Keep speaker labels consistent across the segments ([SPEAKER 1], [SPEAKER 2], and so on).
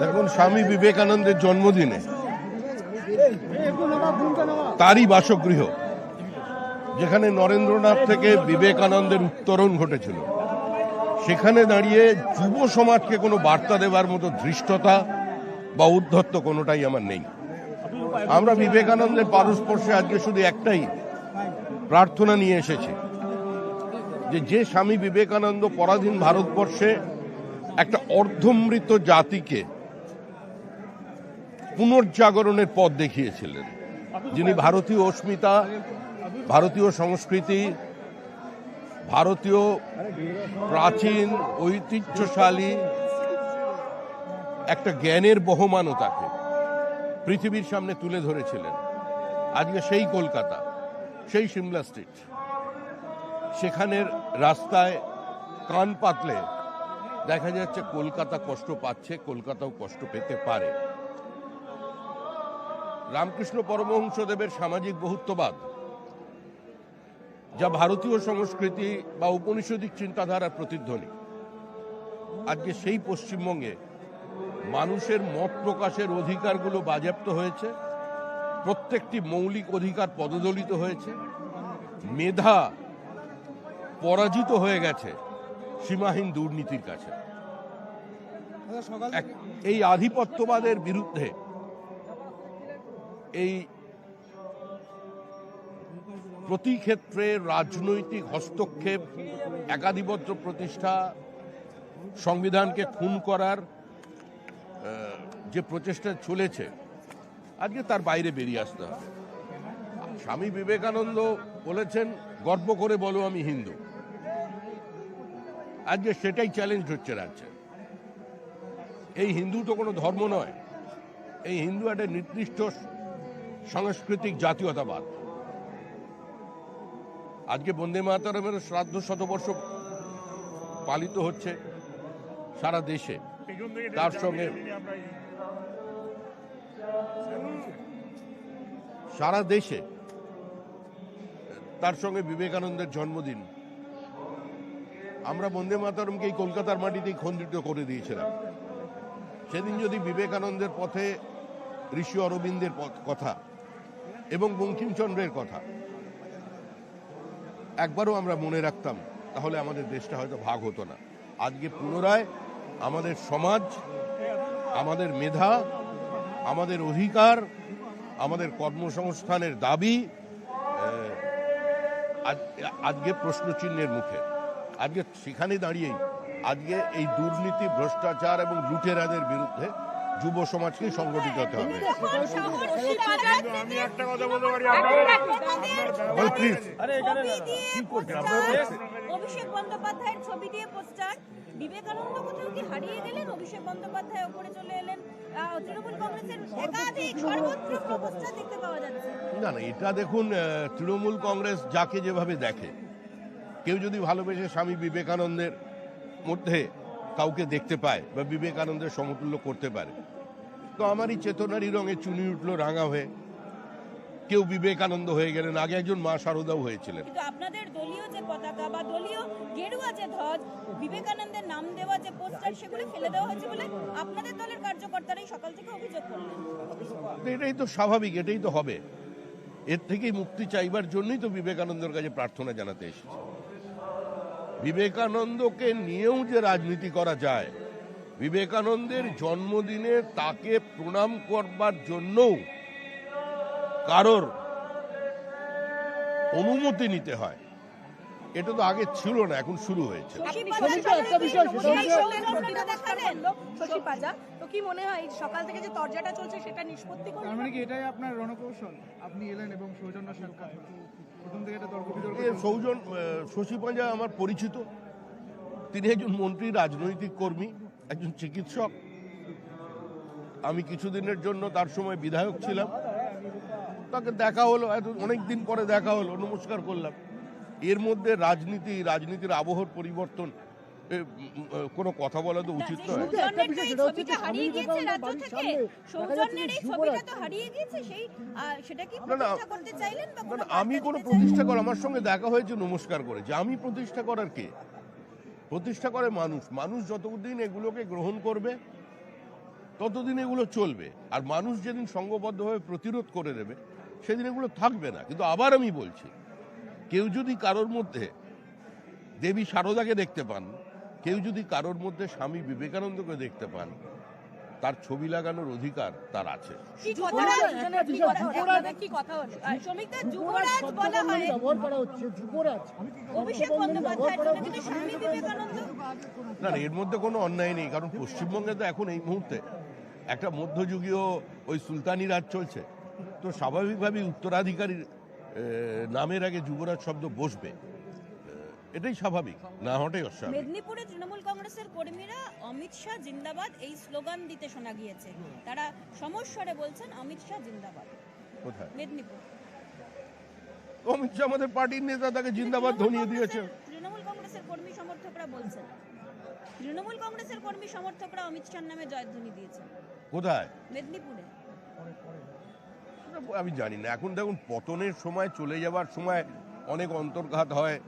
[SPEAKER 1] দেখুন, স্বামী বিবেকানন্দের জন্মদিনে তারই বাসগৃহ, যেখানে নরেন্দ্রনাথ থেকে বিবেকানন্দের উত্তরণ ঘটেছিল। সেখানে দাঁড়িয়ে যুব সমাজকে কোনো বার্তা দেবার মতো ধৃষ্টতা বা উদ্ধত্ত কোনোটাই আমার নেই। আমরা বিবেকানন্দের পারস্পর্শে আজকে শুধু একটাই প্রার্থনা নিয়ে এসেছি। যে যে স্বামী বিবেকানন্দ পরাধীন ভারতবর্ষে একটা অর্ধমৃত জাতিকে পুনর্জাগরণের পথ দেখিয়েছিলেন। যিনি ভারতীয় অস্মিতা, ভারতীয় সংস্কৃতি, ভারতীয় প্রাচীন, ঐতিহ্যশালী একটা জ্ঞানের বহমানতাকে পৃথিবীর সামনে তুলে ধরেছিলেন। আজকে সেই কলকাতা, সেই সিমলা স্ট্রিট। সেখানের রাস্তায় কান পাতলে দেখা যাচ্ছে কলকাতা কষ্ট পাচ্ছে, কলকাতাও কষ্ট পেতে পারে। রামকৃষ্ণ পরমহংসদেবের সামাজিক বহুত্ববাদ, যা ভারতীয় সংস্কৃতি বা উপনিষদিক চিন্তাধারার প্রতিধ্বনি। আজকে সেই পশ্চিমবঙ্গে মানুষের মত প্রকাশের অধিকারগুলো বাজেয়াপ্ত হয়েছে, প্রত্যেকটি মৌলিক অধিকার পদদলিত হয়েছে। মেধা পরাজিত হয়ে গেছে সীমাহীন দুর্নীতির কাছে। এই আধিপত্যবাদের বিরুদ্ধে এই প্রতি ক্ষেত্রে রাজনৈতিক হস্তক্ষেপ একাধিপত্য প্রতিষ্ঠা সংবিধানকে খুন করার যে প্রচেষ্টা চলেছে আজকে তার বাইরে বেরিয়ে আসতে হবে। স্বামী বিবেকানন্দ বলেছেন গর্ব করে বলো আমি হিন্দু। আজকে সেটাই চ্যালেঞ্জ হচ্ছে রাজ্যে। এই হিন্দু তো কোনো ধর্ম নয়। এই হিন্দু একটা নির্দিষ্ট সাংস্কৃতিক জাতীয়তাবাদ। আজকে বন্দে মাতারমের শ্রাদ্ধ শতবর্ষ পালিত হচ্ছে সারা দেশে। তার সঙ্গে সারা দেশে তার সঙ্গে বিবেকানন্দের জন্মদিন। আমরা বন্দে মাতারমকে এই কলকাতার মাটিতেই খণ্ডিত করে দিয়েছিলাম। সেদিন যদি বিবেকানন্দের পথে ঋষি অরবিন্দের কথা এবং বঙ্কিমচন্দ্রের কথা, একবারও আমরা মনে রাখতাম, তাহলে আমাদের দেশটা হয়তো ভাগ হতো না। আজকে পুনরায় আমাদের সমাজ, আমাদের মেধা, আমাদের অধিকার, আমাদের কর্মসংস্থানের দাবি আজকে প্রশ্নচিহ্নের মুখে। আজকে সেখানে দাঁড়িয়েই আজকে এই দুর্নীতি ভ্রষ্টাচার এবং লুটেরাদের বিরুদ্ধে যুব সমাজকে সংগঠিত হতে হবে।
[SPEAKER 2] আমি একটা কথা বলতে পারি
[SPEAKER 1] বল প্লিজ
[SPEAKER 3] অভিষেক বন্দ্যোপাধ্যায়ের ছবি দিয়ে পোস্টার। বিবেকানন্দ কোথাও কি হারিয়ে গেলেন? অভিষেক বন্দ্যোপাধ্যায় উপরে চলে এলেন। তৃণমূল কংগ্রেসের একাধিক সর্বত্র পোস্টার দেখতে পাওয়া যাচ্ছে।
[SPEAKER 1] না না এটা দেখুন তৃণমূল কংগ্রেস যাকে যেভাবে দেখে কেউ যদি ভালোবেসে স্বামী বিবেকানন্দের মধ্যে কাউকে দেখতে পায় বা বিবেকানন্দের সমতুল্য করতে পারে তো আমারই চেতনারই রঙে চুনি উঠল রাঙা হয়ে। কেউ বিবেকানন্দ হয়ে গেলেন আগে একজন মা শারদাও হয়েছিলেন।
[SPEAKER 3] কিন্তু আপনাদের দলীয় যে পতাকা বা দলীয় গেরুয়া যে ধ্বজ বিবেকানন্দের নাম দেওয়া যে পোস্টার সেগুলো ফেলে দেওয়া হয়েছে বলে আপনাদের দলের কার্যকর্তারাই সকাল থেকে অভিযোগ করলেন।
[SPEAKER 1] এটাই তো স্বাভাবিক এটাই তো হবে। এর থেকেই মুক্তি চাইবার জন্যই তো বিবেকানন্দের কাছে প্রার্থনা জানাতে এসেছি। বিবেকানন্দকে নিয়েও যে রাজনীতি করা যায় বিবেকানন্দের জন্মদিনে তাকে প্রণাম করবার জন্যও কারোর অনুমতি নিতে হয়। এটা তো আগে ছিল না এখন শুরু হয়েছে।
[SPEAKER 4] কি মনে হয় সকাল থেকে যে তরজাটা চলছে সেটা নিষ্পত্তি
[SPEAKER 5] তার মানে কি এটাই আপনার রণকৌশল? আপনি এলেন এবং সৌজন্য সাক্ষাৎ
[SPEAKER 1] সৌজন শশী পাঁজা আমার পরিচিত। তিনি একজন মন্ত্রী, রাজনৈতিক কর্মী, একজন চিকিৎসক। আমি কিছুদিনের জন্য তার সময় বিধায়ক ছিলাম। তাকে দেখা হলো, এত অনেক দিন পরে দেখা হলো, নমস্কার করলাম। এর মধ্যে রাজনীতি, রাজনীতির আবহর পরিবর্তন কোনো কথা বলা তো উচিত নয়।
[SPEAKER 3] সৌজন্যের তো এই ছবিটা হারিয়ে গিয়েছে রাজ্য থেকে সৌজন্যের এই ছবিটা তো হারিয়ে গিয়েছে সেই আহ, সেটা কি
[SPEAKER 1] না, না,
[SPEAKER 3] প্রতিষ্ঠা করতে চাইলেন বা
[SPEAKER 1] না,
[SPEAKER 3] কোনো
[SPEAKER 1] না, আমি কোনো প্রতিষ্ঠা করা আমার সঙ্গে দেখা হয়েছে নমস্কার করেছে। আমি প্রতিষ্ঠা করার কে? প্রতিষ্ঠা করে মানুষ। মানুষ যতদিন এগুলোকে গ্রহণ করবে ততদিন এগুলো চলবে। আর মানুষ যেদিন সংঘবদ্ধভাবে প্রতিরোধ করে দেবে সেদিন এগুলো থাকবে না। কিন্তু আবার আমি বলছি কেউ যদি কারোর মধ্যে দেবী সারদাকে দেখতে পান কেউ যদি কারোর মধ্যে স্বামী বিবেকানন্দকে দেখতে পান তার ছবি লাগানোর অধিকার তার আছে।
[SPEAKER 3] হয়।
[SPEAKER 1] না না, এর মধ্যে কোনো অন্যায় নেই কারণ পশ্চিমবঙ্গে তো এখন এই মুহূর্তে একটা মধ্যযুগীয় ওই সুলতানি রাজ চলছে। তো স্বাভাবিকভাবেই উত্তরাধিকারীর নামের আগে যুবরাজ শব্দ বসবে। এটাই স্বাভাবিক না হটাই অস্বাভাবিক।
[SPEAKER 3] মেদিনীপুরে তৃণমূল কংগ্রেসের কর্মীরা অমিত শাহ জিন্দাবাদ এই স্লোগান দিতে শোনা গিয়েছে। তারা সমস্বরে বলছেন অমিত শাহ জিন্দাবাদ।
[SPEAKER 1] কোথায়?
[SPEAKER 3] মেদিনীপুর।
[SPEAKER 1] অমিত শাহ আমাদের পার্টির নেতা তাকে জিন্দাবাদ ধনিয়ে দিয়েছে।
[SPEAKER 3] তৃণমূল কংগ্রেসের কর্মী সমর্থকরা বলছেন তৃণমূল কংগ্রেসের কর্মী সমর্থকরা অমিত শাহর নামে জয়ধ্বনি দিয়েছেন।
[SPEAKER 1] কোথায়?
[SPEAKER 3] মেদিনীপুরে।
[SPEAKER 1] আমি জানি না। এখন দেখুন পতনের সময় চলে যাবার সময় অনেক অন্তর্ঘাত হয়।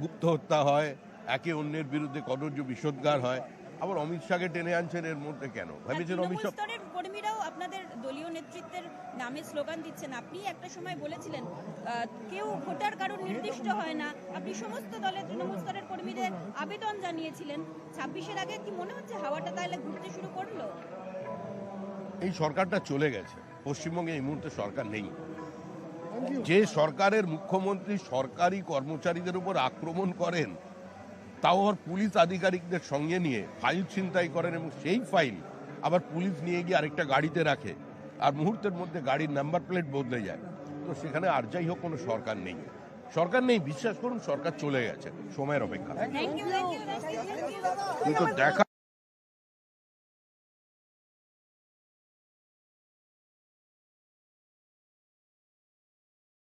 [SPEAKER 1] গুপ্ত হত্যা হয় একে অন্যের বিরুদ্ধে কদর্য বিষোদ্গার হয়। আবার অমিত শাহকে টেনে আনছেন এর মধ্যে কেন? ভেবেছেন অমিত শাহ
[SPEAKER 3] কর্মীরাও আপনাদের দলীয় নেতৃত্বের নামে স্লোগান দিচ্ছেন। আপনি একটা সময় বলেছিলেন কেউ ভোটার কারণ নির্দিষ্ট হয় না। আপনি সমস্ত দলের তৃণমূল স্তরের কর্মীদের আবেদন জানিয়েছিলেন। ছাব্বিশের আগে কি মনে হচ্ছে হাওয়াটা তাহলে ঘুরতে শুরু করল?
[SPEAKER 1] এই সরকারটা চলে গেছে। পশ্চিমবঙ্গে এই মুহূর্তে সরকার নেই। যে সরকারের মুখ্যমন্ত্রী সরকারি কর্মচারীদের উপর আক্রমণ করেন তাও আবার পুলিশ আধিকারিকদের সঙ্গে নিয়ে ফাইল ছিনতাই করেন এবং সেই ফাইল আবার পুলিশ নিয়ে গিয়ে আরেকটা গাড়িতে রাখে। আর মুহূর্তের মধ্যে গাড়ির নাম্বার প্লেট বদলে যায়। তো সেখানে আর যাই হোক কোনো সরকার নেই। সরকার নেই বিশ্বাস করুন সরকার চলে গেছে। সময়ের অপেক্ষা কিন্তু দেখা